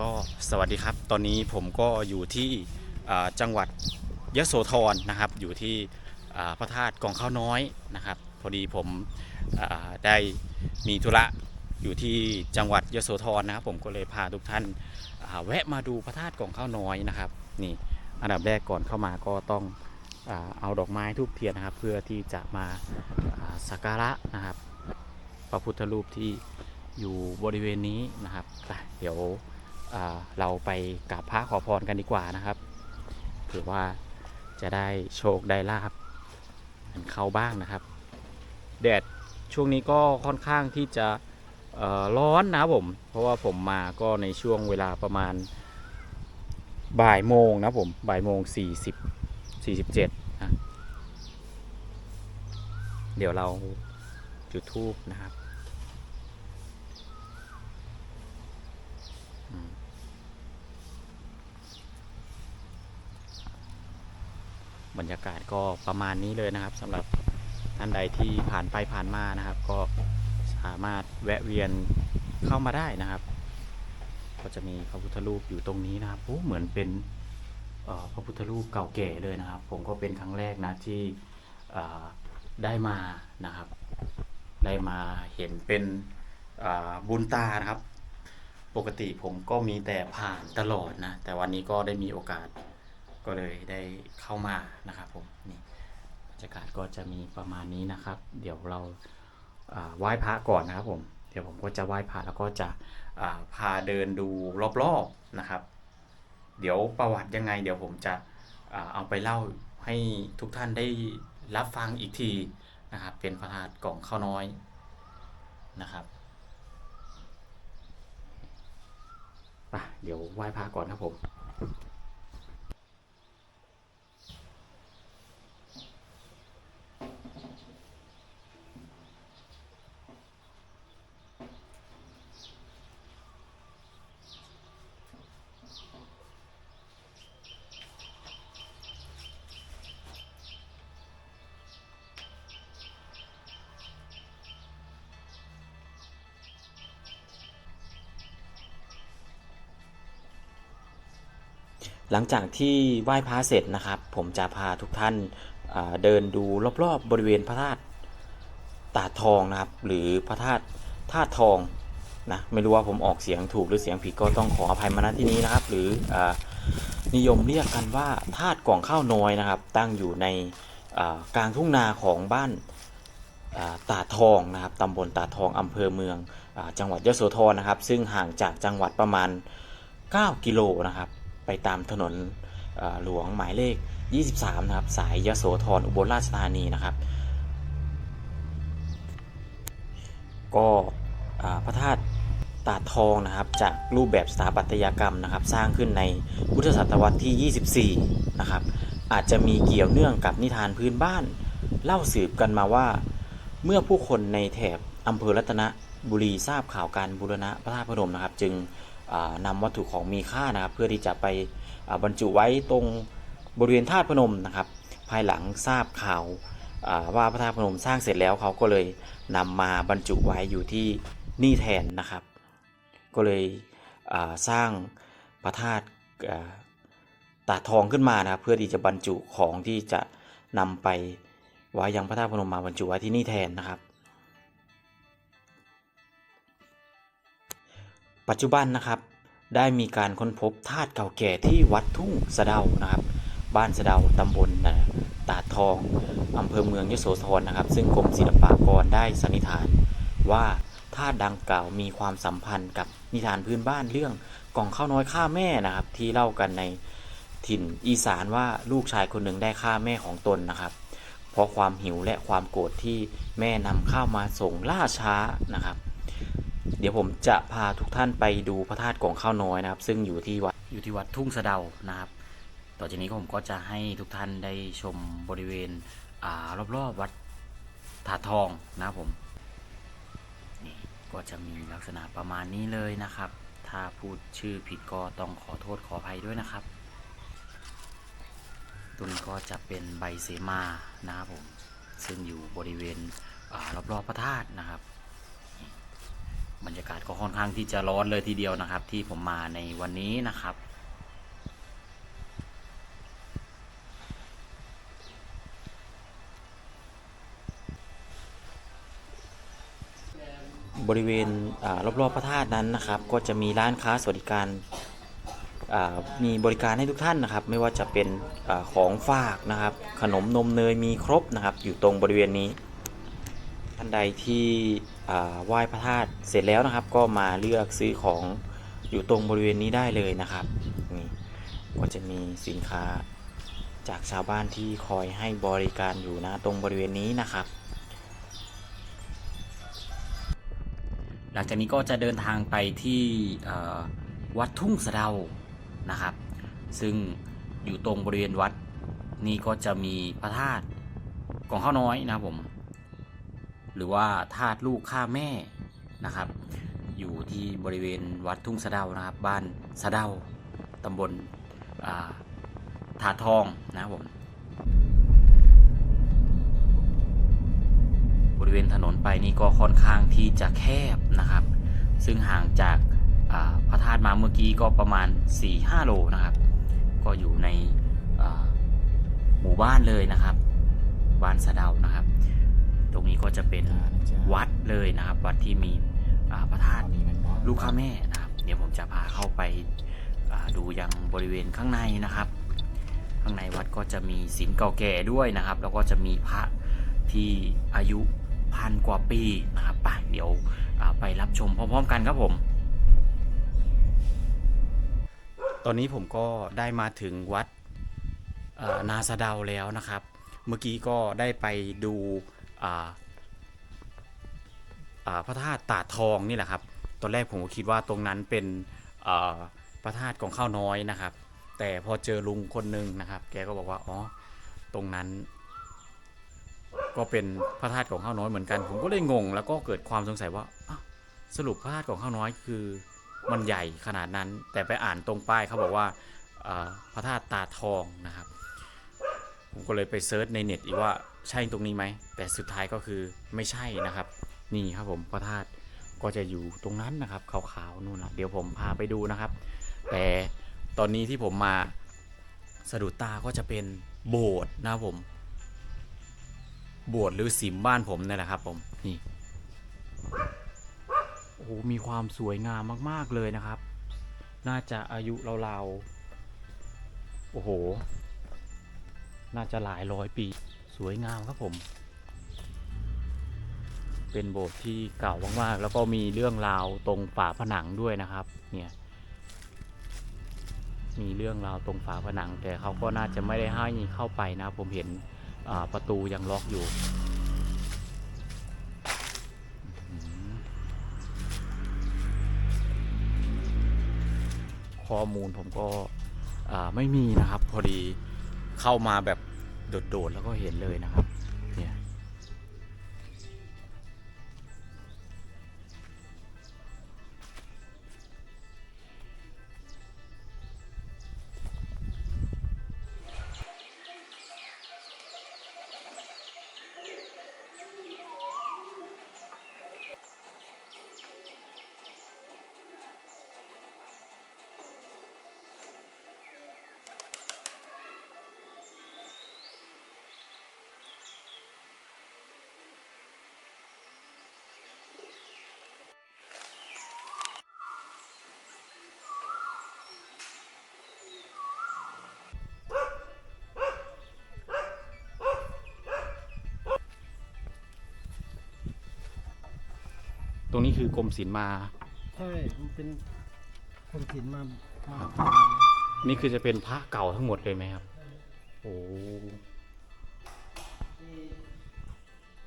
ก็สวัสดีครับ ตอนนี้ผมก็อยู่ที่จังหวัดยโสธรนะครับ อยู่ที่พระธาตุกองข้าวน้อยนะครับ พอดีผมได้มีธุระอยู่ที่จังหวัดยโสธรนะครับ ผมก็เลยพาทุกท่านาแวะมาดูพระธาตุกองข้าวน้อยนะครับนี่อันดับแรกก่อนเข้ามาก็ต้องเอาดอกไม้ทูบเทียนนะครับ เพื่อที่จะมาสักการะนะครับ พระพุทธรูปที่อยู่บริเวณนี้นะครับ เดี๋ยว เราไปกราบพระขอพรกันดีกว่านะครับถือว่าจะได้โชคได้ลาบเหมือนเขาบ้างนะครับ แดดช่วงนี้ก็ค่อนข้างที่จะร้อนนะผม เพราะว่าผมมาก็ในช่วงเวลาประมาณบ่ายโมงนะผมบ่ายโมงสี่สิบสี่สิบเจ็ดนะเดี๋ยวเราจุดทูบนะครับ บรรยากาศก็ประมาณนี้เลยนะครับสำหรับท่านใดที่ผ่านไปผ่านมานะครับ ก็สามารถแวะเวียนเข้ามาได้นะครับ ก็จะมีพระพุทธรูปอยู่ตรงนี้นะครับโอ้เหมือนเป็นพระพุทธรูปเก่าแก่เลยนะครับ ผมก็เป็นครั้งแรกนะที่ได้มานะครับ ได้มาเห็นเป็นบุญตานะครับ ปกติผมก็มีแต่ผ่านตลอดนะ แต่วันนี้ก็ได้มีโอกาส ก็เลยได้เข้ามานะครับผมนี่บรรยากาศก็จะมีประมาณนี้นะครับ เดี๋ยวเราไหว้พระก่อนนะครับผมเดี๋ยวผมก็จะไหว้พระแล้วก็จะพาเดินดูรอบๆนะครับ เดี๋ยวประวัติยังไง เดี๋ยวผมจะเอาไปเล่าให้ทุกท่านได้รับฟังอีกทีนะครับ เป็นพระธาตุกล่องข้าวน้อยนะครับไปเดี๋ยวไหว้พระก่อนครับผม หลังจากที่ไหว้พระเสร็จนะครับ ผมจะพาทุกท่านเดินดูรอบๆบริเวณพระธาตุตาทองนะครับ หรือพระธาตุธาตุทองนะไม่รู้ว่าผมออกเสียงถูกหรือเสียงผิดก็ต้องขออภัยมาณที่นี้นะครับ หรืออนิยมเรียกกันว่าธาตุกล่องข้าวน้อยนะครับ ตั้งอยู่ในกลางทุ่งนาของบ้านตาทองนะครับตำบลตาทองอำเภอเมืองอจังหวัดยโสธรนะครับ ซึ่งห่างจากจังหวัดประมาณ 9 กิโลนะครับ ไปตามถนนหลวงหมายเลข 23 นะครับ สายยโสธรอุบลราชธานีนะครับ ก็พระธาตุตาทองนะครับ จากรูปแบบสถาปัตยกรรมนะครับ สร้างขึ้นในพุทธศตวรรษที่ 24 นะครับ อาจจะมีเกี่ยวเนื่องกับนิทานพื้นบ้าน เล่าสืบกันมาว่า เมื่อผู้คนในแถบอำเภอรัตนบุรีทราบข่าวการบูรณะพระธาตุพนมนะครับ จึง อ่านำวัตถุของมีค่านะครับ เพื่อที่จะไปบรรจุไว้ตรงบริเวณธาตุพนมนะครับ ภายหลังทราบข่าวว่าพระธาตุพนมสร้างเสร็จแล้วเขาก็เลยนำมาบรรจุไว้อยู่ที่นี่แทนนะครับ ก็เลยสร้างพระธาตุตาทองขึ้นมานะครับเพื่อที่จะบรรจุของที่จะนำไปไว้ยังพระธาตุพนมมาบรรจุไว้ที่นี่แทนนะครับ ปัจจุบันนะครับ ได้มีการค้นพบธาตุเก่าแก่ที่วัดทุ่งสะเดานะครับ บ้านสะเดาตำบลนะตาทองอำเภอเมืองยโสธรนะครับ ซึ่งกรมศิลปากรได้สันนิษฐานว่าธาตุดังกล่าวมีความสัมพันธ์กับนิทานพื้นบ้านเรื่องกล่องข้าวน้อยฆ่าแม่นะครับ ที่เล่ากันในถิ่นอีสานว่าลูกชายคนหนึ่งได้ฆ่าแม่ของตนนะครับ เพราะความหิวและความโกรธที่แม่นำข้าวมาส่งล่าช้านะครับ เดี๋ยวผมจะพาทุกท่านไปดูพระธาตุกองข้าวน้อยนะครับ ซึ่งอยู่ที่วัดอยู่ที่วัดทุ่งสะเดานะครับ ต่อจากนี้ผมก็จะให้ทุกท่านได้ชมบริเวณอ่ารอบๆวัดถาทองนะครับผมนี่ก็จะมีลักษณะประมาณนี้เลยนะครับ ถ้าพูดชื่อผิดก็ต้องขอโทษขออภัยด้วยนะครับตัวนี้ก็จะเป็นใบเสมานะครับผมซึ่งอยู่บริเวณอารอบๆพระธาตุนะครับ บรรยากาศก็ค่อนข้างที่จะร้อนเลยทีเดียวนะครับ ที่ผมมาในวันนี้นะครับ บริเวณอรอบๆพระธาตุนั้นนะครับ ก็จะมีร้านค้าสวัสดิการมีบริการให้ทุกท่านนะครับ ไม่ว่าจะเป็นอของฝากนะครับ ขนมนมเนยมีครบนะครับ อยู่ตรงบริเวณนี้ ท่านใดที่ไหว้พระธาตุเสร็จแล้วนะครับ ก็มาเลือกซื้อของอยู่ตรงบริเวณนี้ได้เลยนะครับนี่ก็จะมีสินค้าจากชาวบ้านที่คอยให้บริการอยู่นะตรงบริเวณนี้นะครับ หลังจากนี้ก็จะเดินทางไปที่วัดทุ่งสะเดานะครับ ซึ่งอยู่ตรงบริเวณวัดนี่ก็จะมีพระธาตุของข้าวน้อยนะครับผม หรือว่าธาตุลูกข้าแม่นะครับ อยู่ที่บริเวณวัดทุ่งสะเดานะครับ บ้านสะเดาตำบลาถาทองนะครับผมบริเวณถนนไปนี่ก็ค่อนข้างที่จะแคบนะครับ ซึ่งห่างจากาพระธาตุมาเมื่อกี้ก็ประมาณ 4-5 โลนะครับ ก็อยู่ในหมู่บ้านเลยนะครับ บ้านสะเดานะครับ ตรงนี้ก็จะเป็นวัดเลยนะครับ วัดที่มีอ่าพระธาตุลูกข้าแม่นะครับ เดี๋ยวผมจะพาเข้าไปอ่าดูยังบริเวณข้างในนะครับ ข้างในวัดก็จะมีศิลเก่าแก่ด้วยนะครับ แล้วก็จะมีพระที่อายุพันกว่าปีนะครับไปเดี๋ยวอ่าไปรับชมพร้อมๆกันครับผม ตอนนี้ผมก็ได้มาถึงวัดเอ่อนาสะเดาแล้วนะครับ เมื่อกี้ก็ได้ไปดูอ่าอ่า พระธาตุตาทองนี่แหละครับ ตอนแรกผมก็คิดว่าตรงนั้นเป็นพระธาตุของข้าวน้อยนะครับ แต่พอเจอลุงคนหนึ่งนะครับ แกก็บอกว่าอ๋อตรงนั้น ก็เป็นพระธาตุของข้าวน้อยเหมือนกัน ผมก็เลยงง แล้วก็เกิดความสงสัยว่าสรุปพระธาตุของข้าวน้อยคือมันใหญ่ขนาดนั้น แต่ไปอ่านตรงป้ายเขาบอกว่าพระธาตุตาทองนะครับ ผมก็เลยไปเซิร์ชในเน็ตอีกว่า ใช่ตรงนี้ไหม แต่สุดท้ายก็คือไม่ใช่นะครับ นี่ครับผมพระธาตุก็จะอยู่ตรงนั้นนะครับขาวๆนู่นนะเดี๋ยวผมพาไปดูนะครับ แต่ตอนนี้ที่ผมมาสะดุดตาก็จะเป็นโบสถ์นะครับผม โบสถ์หรือสิมบ้านผมนี่แหละครับผมนี่โอ้โหมีความสวยงามมากๆเลยนะครับ น่าจะอายุเราๆโอ้โห น่าจะหลายร้อยปี วยงามครับผม เป็นโบสถ์ที่เก่ามากๆ แล้วก็มีเรื่องราวตรงฝาผนังด้วยนะครับ เนี่ย มีเรื่องราวตรงฝาผนัง แต่เขาก็น่าจะไม่ได้ให้เข้าไปนะ ผมเห็นประตูยังล็อกอยู่ข้อมูลผมก็ไม่มีนะครับ พอดีเข้ามาแบบ โดดๆแล้วก็เห็นเลยนะครับ รงนี้คือกรมศิลป์มา ใช่ มันเป็นคนศิลป์มามานี่คือจะเป็นพระเก่าทั้งหมดเลยไหมครับ โอ้ที่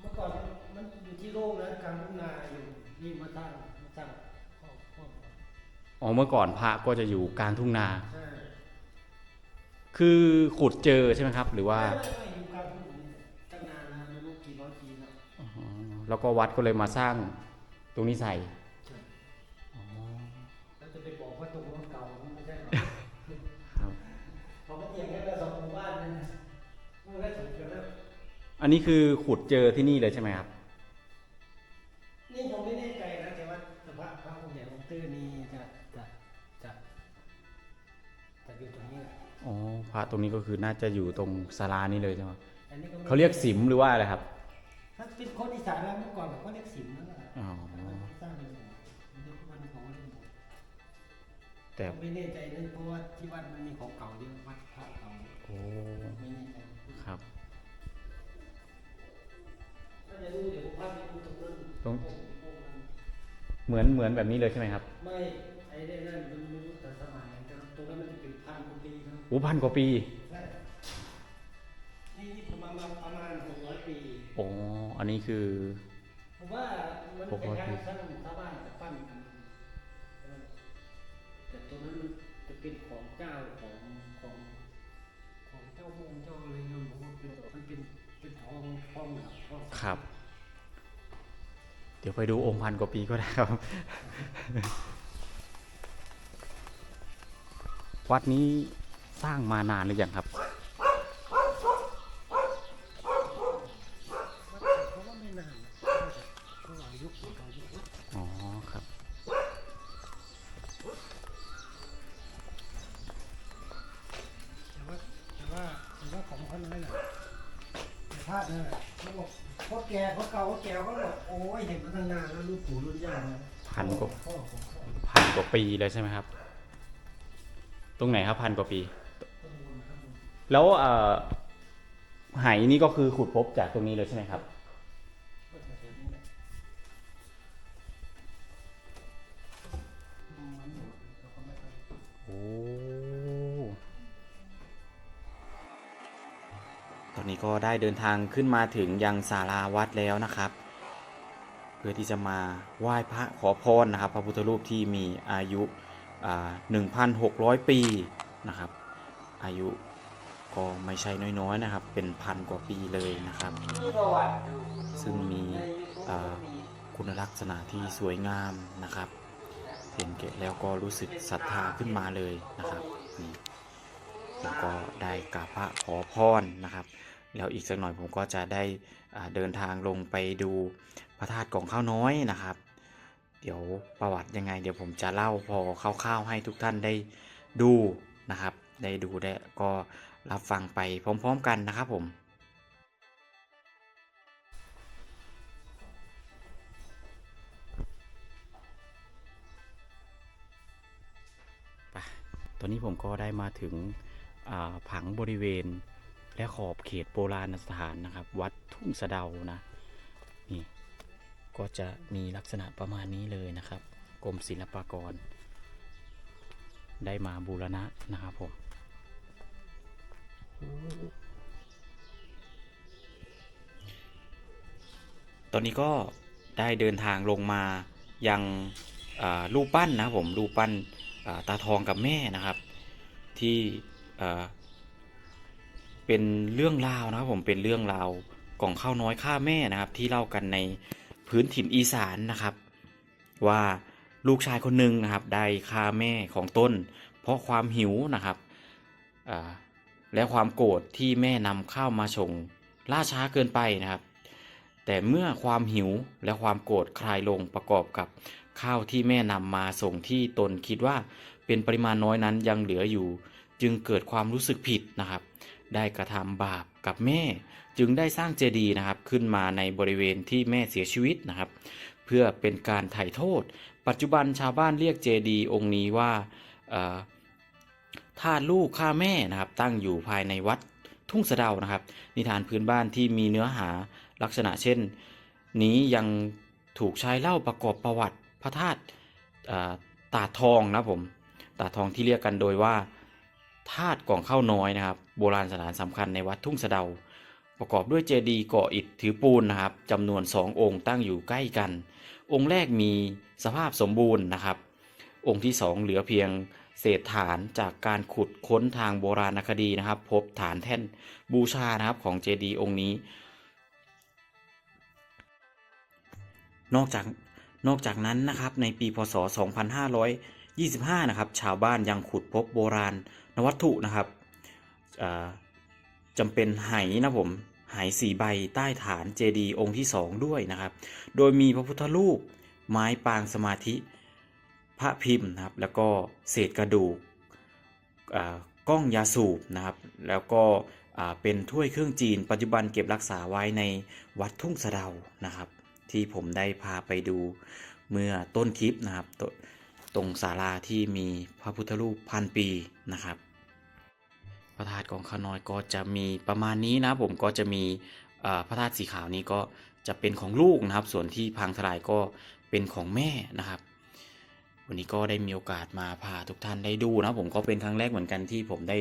เมื่อก่อนมันอยู่ที่โล่งนะกลางทุ่งนาอยู่นี่มาตั้งมาตั้งครอบครอบอ๋อเมื่อก่อนพระก็จะอยู่กลางทุ่งนา ใช่คือขุดเจอใช่ไหมครับ หรือว่า ไม่ไม่อยู่กลางทุ่งนาตั้งนานนะไม่รู้กี่ร้อยปีแล้วอ๋อแล้วก็วัดก็เลยมาสร้าง ตรงนี้ใส่ใช่อ๋อแล้วจะไปบอกว่าตรงนั้นเก่ามันไม่ใช่หรอกครับเขาก็เถียงกันแล้วสองหมู่บ้านนั่นนะมันก็ถูกกันแล้วอันนี้คือขุดเจอที่นี่เลยใช่ไหมครับ นี่ผมไม่แน่ใจนะแต่ว่าสภาใหญ่ของตื้อนี่จะจะจะจะอยู่ตรงนี้แหละอ๋อพระตรงนี้ก็คือน่าจะอยู่ตรงศาลานี้เลยใช่ไหมอันนี้ก็ไม่เขาเรียกสิมหรือว่าอะไรครับ ถ้าเป็นคนอีสานแล้วเมื่อก่อนเขาเรียกสิม แต่ไม่แน่ใจเลยเพราะว่าที่วัดมันมีของเก่าเยอะวัดพระเก่าโอ้ไม่แน่ใจครับถ้าจะรู้เดี๋ยวผมพาไปดูตรงนั้นตรงองค์องค์นั้นเหมือนเหมือนแบบนี้เลยใช่ไหมครับ ไม่ไอ้ได้นั่นมันไม่รู้แต่สมัยแต่ตรงนั้นมันจะเป็นพันกว่าปีครับอู้พันกว่าปีใช่นี่นี่ประมาณประมาณหกร้อยปีโอ้อันนี้คือผมว่ามันหกเป็นร้อยการปีสร้างชาวบ้าน เป็นเป็นทองทองแบบทองครับ เดี๋ยวไปดูองค์พันกว่าปีก็ได้ครับ วัดนี้สร้างมานานหรือยังครับ เขาบอกเพราะแกเพราะเก่าเพราะแกเขาบอกโอ้ยเห็นมาตั้งนานแล้วรุ่นปู่รุ่นย่านะพันกว่าพ่อของพ่อพันกว่าปีเลยใช่ไหมครับ ตรงไหนครับพันกว่าปี แล้วเอ่อไหนี่ก็คือขุดพบจากตรงนี้เลยใช่ไหมครับ นี้ก็ได้เดินทางขึ้นมาถึงยังศาลาวัดแล้วนะครับ เพื่อที่จะมาไหว้พระขอพรนะครับ พระพุทธรูปที่มีอายุา1,600 ปีนะครับ อายุก็ไม่ใช่น้อยๆนะครับ เป็นพันกว่าปีเลยนะครับ ซึ่งมีคุณลักษณะที่สวยงามนะครับเห็นเกตแล้วก็รู้สึกศรัทธาขึ้นมาเลยนะครับนี่ผมก็ได้กราบพระขอพรนะครับ แล้วอีกสักหน่อยผมก็จะได้เดินทางลงไปดูพระธาตุกองข้าวน้อยนะครับ เดี๋ยวประวัติยังไง เดี๋ยวผมจะเล่าพอคร่าวๆให้ทุกท่านได้ดูนะครับ ได้ดูได้ก็รับฟังไปพร้อมๆกันนะครับผมไปตอนนี้ผมก็ได้มาถึงผังบริเวณ และขอบเขตโบราณสถานนะครับ วัดทุ่งสะเดานะนี่ก็จะมีลักษณะประมาณนี้เลยนะครับกรมศิลปากร ได้มาบูรณะนะครับผมตอนนี้ก็ได้เดินทางลงมายังอ่ารูปปั้นนะผมรูปปั้นตาทองกับแม่นะครับ ที่ เป็นเรื่องราวนะครับผมเป็นเรื่องราวกล่องข้าวน้อยฆ่าแม่นะครับ ที่เล่ากันในพื้นถิ่นอีสานนะครับ ว่าลูกชายคนหนึ่งนะครับ ได้ฆ่าแม่ของต้น เพราะความหิวนะครับและความโกรธที่แม่นำข้าวมาส่งล่าช้าเกินไปนะครับ แต่เมื่อความหิวและความโกรธคลายลงประกอบกับข้าวที่แม่นำมาส่งที่ตนคิดว่าเป็นปริมาณน้อยนั้นยังเหลืออยู่ จึงเกิดความรู้สึกผิดนะครับ ได้กระทำบาปกับแม่ จึงได้สร้างเจดีย์นะครับขึ้นมาในบริเวณที่แม่เสียชีวิตนะครับ เพื่อเป็นการไถ่โทษ ปัจจุบันชาวบ้านเรียกเจดีย์องค์นี้ว่าเอ่อธาตุลูกฆ่าแม่นะครับ ตั้งอยู่ภายในวัดทุ่งสะเดานะครับ นิทานพื้นบ้านที่มีเนื้อหาลักษณะเช่น นี้ยังถูกใช้เล่าประกอบประวัติพระธาตุตาทองนะผมตาทองที่เรียกกันโดยว่า ธาตุกล่องข้าวน้อยนะครับ โบราณสถานสำคัญในวัดทุ่งสะเดา ประกอบด้วยเจดีย์ก่ออิฐถือปูนนะครับจำนวนสององค์ตั้งอยู่ใกล้กัน องค์แรกมีสภาพสมบูรณ์นะครับ องค์ที่สองเหลือเพียงเศษฐานจากการขุดค้นทางโบราณคดีนะครับ พบฐานแท่นบูชานะครับของเจดีย์องค์นี้ นอกจากนอกจากนั้นนะครับในปีพศ 25 นะครับ ชาวบ้านยังขุดพบโบราณนวัตถุนะครับจำเป็นไหนะผมไหสีใบใต้ฐานเจดีย์องค์ที่สองด้วยนะครับ โดยมีพระพุทธรูปไม้ปางสมาธิ พระพิมพ์นะครับ แล้วก็เศษกระดูกกล้องยาสูบนะครับ แล้วก็เป็นถ้วยเครื่องจีน ปัจจุบันเก็บรักษาไว้ในวัดทุ่งสะเดานะครับ ที่ผมได้พาไปดูเมื่อต้นคลิปนะครับ ตรงศาลาที่มีพระพุทธรูปพันปีนะครับ พระธาตุของข้าน้อยก็จะมีประมาณนี้นะผมก็จะมีพระธาตุสีขาวนี้ก็จะเป็นของลูกนะครับ ส่วนที่พังทลายก็เป็นของแม่นะครับ วันนี้ก็ได้มีโอกาสมาพาทุกท่านได้ดูนะผมก็เป็นครั้งแรกเหมือนกันที่ผมได้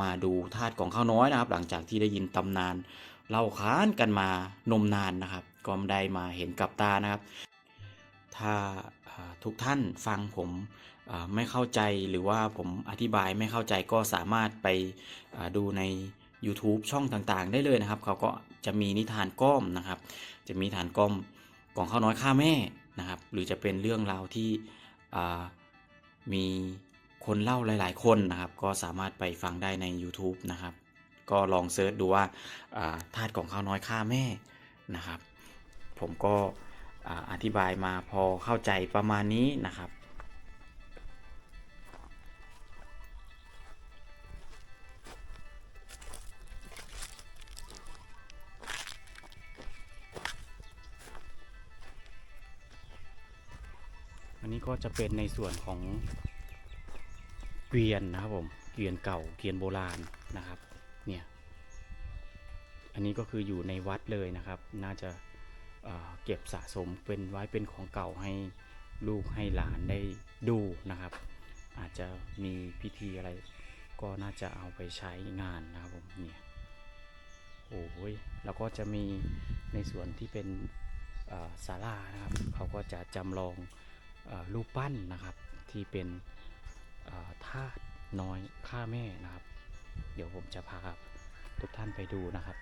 มาดูธาตุของข้าวน้อยนะครับ หลังจากที่ได้ยินตำนานเล่าขานกันมานมนานนะครับ ก็ได้มาเห็นกับตานะครับ ถ้า ทุกท่านฟังผมไม่เข้าใจหรือว่าผมอธิบายไม่เข้าใจก็สามารถไปดูใน YouTube ช่องต่างๆ ได้เลยนะครับ เขาก็จะมีนิทานก้อมนะครับ จะมีฐานก้อมของข้าวน้อยฆ่าแม่นะครับ หรือจะเป็นเรื่องราวที่มีคนเล่าหลาย ๆ คนนะครับ ก็สามารถไปฟังได้ใน YouTube นะครับ ก็ลองเซิร์ชดูว่าอ่าธาตุของข้าวน้อยฆ่าแม่นะครับ ผมก็ อธิบายมาพอเข้าใจประมาณนี้นะครับ อันนี้ก็จะเป็นในส่วนของเกวียนนะครับผมเกวียนเก่าเกวียนโบราณนะครับเนี่ยอันนี้ก็คืออยู่ในวัดเลยนะครับ น่าจะ เก็บสะสมเป็นไว้เป็นของเก่าให้ลูกให้หลานได้ดูนะครับ อาจจะมีพิธีอะไรก็น่าจะเอาไปใช้งานนะครับผมเนี่ยโอ้ยแล้วก็จะมีในส่วนที่เป็นศาลานะครับเขาก็จะจำลองอรูปปั้นนะครับที่เป็นเอ่อธาตุน้อยฆ่าแม่นะครับ เดี๋ยวผมจะพาทุกท่านไปดูนะครับ